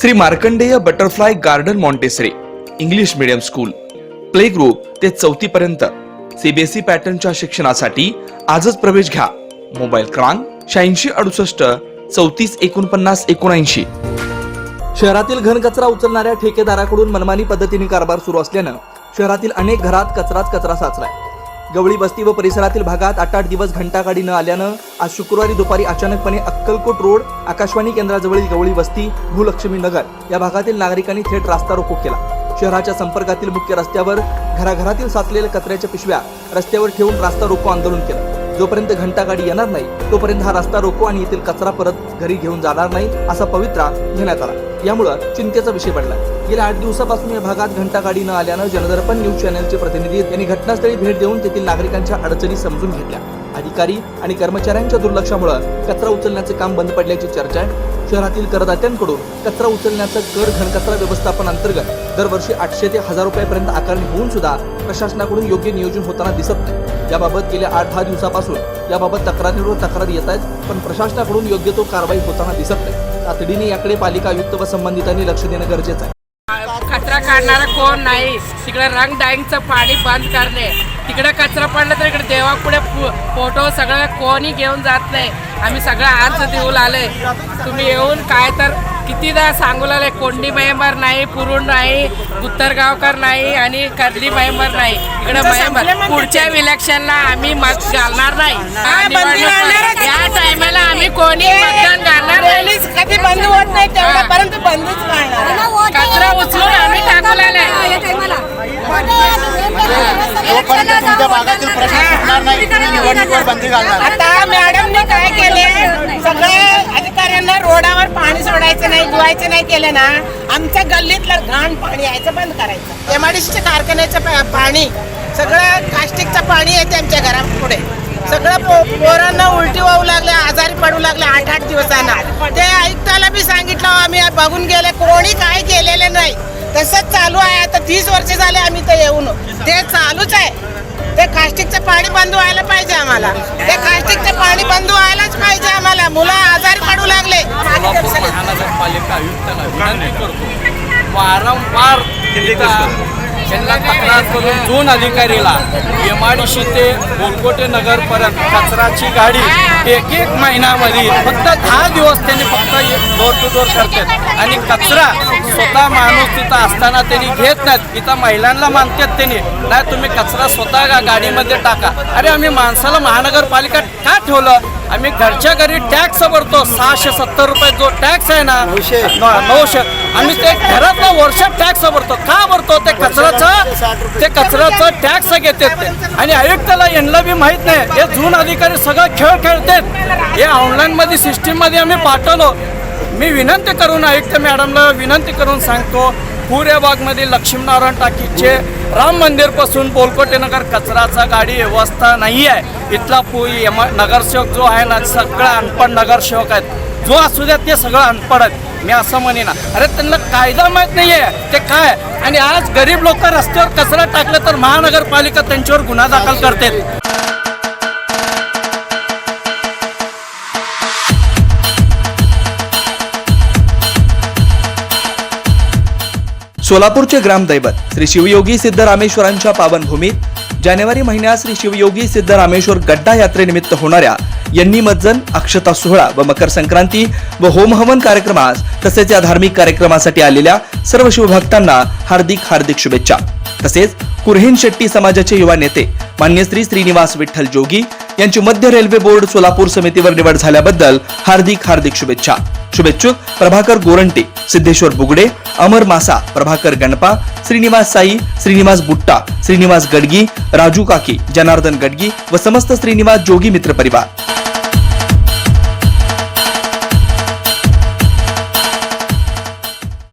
Shri Markandey butterfly garden Montessori English medium school. Play group ते चौथी पर्यंत. CBSE पॅटर्नच्या शिक्षणासाठी आजच प्रवेश घ्या. मोबाईल क्रमांक शहाऐंशी अडुसष्ट चौतीस एकोणपन्नास एकोणऐंशी. शहरातील घनकचरा उचलणाऱ्या ठेकेदाराकडून मनमानी पद्धतीने कारभार सुरू असल्यानं शहरातील अनेक घरात कचराच कचरा साचलाय. गवळी बस्ती व परिसरातील भागात आठ आठ दिवस घंटागाडी न आल्यानं आज शुक्रवारी दुपारी अचानकपणे अक्कलकोट रोड आकाशवाणी केंद्राजवळील गवळी वस्ती भूलक्ष्मी नगर या भागातील नागरिकांनी थेट रास्ता रोको केला. शहराच्या संपर्कातील मुख्य रस्त्यावर घराघरातील साचलेल्या कचऱ्याच्या पिशव्या रस्त्यावर ठेवून रास्ता रोको आंदोलन केलं. जोपर्यंत घंटागाडी येणार नाही तोपर्यंत हा रस्ता रोको आणि येथील कचरा परत घरी घेऊन जाणार नाही असा पवित्रा घेण्यात आला. यामुळं चिंतेचा विषय पडला. गेल्या आठ दिवसापासून या भागात घंटागाडी न आल्यानं जनदर्पण न्यूज चॅनलचे प्रतिनिधी यांनी घटनास्थळी भेट देऊन तेथील नागरिकांच्या अडचणी समजून घेतल्या. अधिकारी आणि कर्मचाऱ्यांच्या दुर्लक्षामुळे कचरा उचलण्याचे काम बंद पडल्याची चर्चा आहे शहरातील करदात्यांकडून कचरा उचलण्याचं कर घनकचरा व्यवस्थापन अंतर्गत दरवर्षी आठशे ते हजार रुपयापर्यंत आकारणी होऊन सुद्धा प्रशासनाकडून योग्य नियोजन होताना दिसत नाही. याबाबत गेल्या आठ दहा दिवसापासून याबाबत तक्रारीवर तक्रारी येत आहेत पण प्रशासनाकडून योग्य तो कारवाई होताना दिसत नाही. तातडीने याकडे पालिका आयुक्त व संबंधितांनी लक्ष देणं गरजेचं आहे. कचरा काढणारा कोण नाही. तिकडे रंग डाईंगचं पाणी बंद करणे. तिकडे कचरा पडला तर इकडे देवापुढे फोटो सगळं कोणी घेऊन जात नाही. आम्ही सगळं अर्ज देऊन आले तुम्ही येऊन काय तर कितीदा सांगू लागले कोंडी मेंबर नाही पुरुण नाही गुत्तरगावकर नाही आणि कर्ली मेंबर नाही. इकडे मेंबर पुढच्या इलेक्शनला आम्ही मत घालणार नाही. या टायमाला आम्ही कोणी बंद होत नाही तेवढ्यापर्यंत बंदच राहणार कचरा उचलून आम्ही टाकू जोपर्यंत तुमच्या भागातील प्रश्न सुटणार नाही. तुम्ही निवडणुकीवर बंदी घालणार. आता मॅडमने काय केले सगळे अधिकाऱ्यांना रोडावर पाणी सोडायचं नाही धुवायचं नाही केलं ना. आमच्या गल्लीतलं घाण पाणी यायचं बंद करायचं. एमआयडीसीच्या कारखान्याचं पाणी सगळं कास्टिकचं पाणी येते आमच्या घरापुढे सगळं पो पोरांना उलटी होऊ लागले आजारी पडू लागले आठ आठ दिवसांना. ते आयुक्ताला बी सांगितलं आम्ही बघून गेले कोणी काय केलेलं नाही. तसंच चालू आहे. आता तीस वर्ष झाले आम्ही ते येऊन. ते चालूच आहे. ते कास्टिकचं पाणी बंद व्हायला पाहिजे आम्हाला. ते कास्टिकचं पाणी बंद व्हायलाच पाहिजे आम्हाला. मुलं आजारी पडू लागले. सोलापूर महानगरपालिका आयुक्तांना विनंती करतो. वारंवार त्यांना तक्रार करून दोन अधिकारीला एम आय डी सी ते गोलकोटे नगरपर्यंत कचराची गाडी एक एक महिन्यामध्ये फक्त दहा दिवस त्यांनी फक्त डोर टू डोर करतात. आणि कचरा स्वतः माणूस तिथं असताना त्यांनी घेत नाहीत. इथं महिलांना मानतात त्यांनी. नाही तुम्ही कचरा स्वतः गा गाडीमध्ये टाका. अरे आम्ही माणसाला महानगरपालिका का ठेवलं? आम्ही घरच्या घरी टॅक्स भरतो. सहाशे सत्तर रुपये जो टॅक्स आहे ना न- नऊशे. आम्ही ते घरातला वर्षात टॅक्स भरतो. का भरतो? ते कचऱ्याचं ते कचऱ्याचं टॅक्स घेतात आणि आयुक्ताला यांना बी माहीत नाही. हे जून अधिकारी सगळं खेळ खेळतात. हे ऑनलाईनमध्ये सिस्टीममध्ये आम्ही पाठवलो. मी विनंती करून आयुक्त मॅडमला विनंती करून सांगतो बागमध्ये लक्ष्मीनारायण टाकीचे राम मंदिरपासून बोलकोटेनगर कचराचा गाडी व्यवस्था नाही आहे. इथला पु नगरसेवक जो आहे ना सगळा अनपढ नगरसेवक आहेत. जो असू द्या ते सगळं अनपढ आहेत. मी असं म्हणेन. अरे त्यांना कायदा माहीत नाही आहे ते काय? आणि आज गरीब लोक रस्त्यावर कचरा टाकलं तर महानगरपालिका त्यांच्यावर गुन्हा दाखल करते सोलापूरचे ग्रामदैवत श्री शिवयोगी सिद्धरामेश्वरांच्या पावनभूमीत जानेवारी महिन्यात श्री शिवयोगी सिद्धरामेश्वर गड्डा यात्रेनिमित्त होणाऱ्या यांनी मज्जन अक्षता सोहळा व मकर संक्रांती व होमहवन कार्यक्रमास तसेच या धार्मिक कार्यक्रमासाठी आलेल्या सर्व शिवभक्तांना हार्दिक हार्दिक शुभेच्छा. तसेच कुरहीन शेट्टी समाजाचे युवा नेते मान्य श्री श्रीनिवास विठ्ठल जोगी यांची मध्य रेल्वे बोर्ड सोलापूर समितीवर निवड झाल्याबद्दल हार्दिक हार्दिक शुभेच्छा. शुभेच्छुक प्रभाकर गोरंटे. सिद्धेश्वर बुगडे अमर मासा प्रभाकर गणपा श्रीनिवास साई श्रीनिवास बुट्टा श्रीनिवास गडगी राजू काकी जनार्दन गडगी व समस्त श्रीनिवास जोगी मित्र परिवार.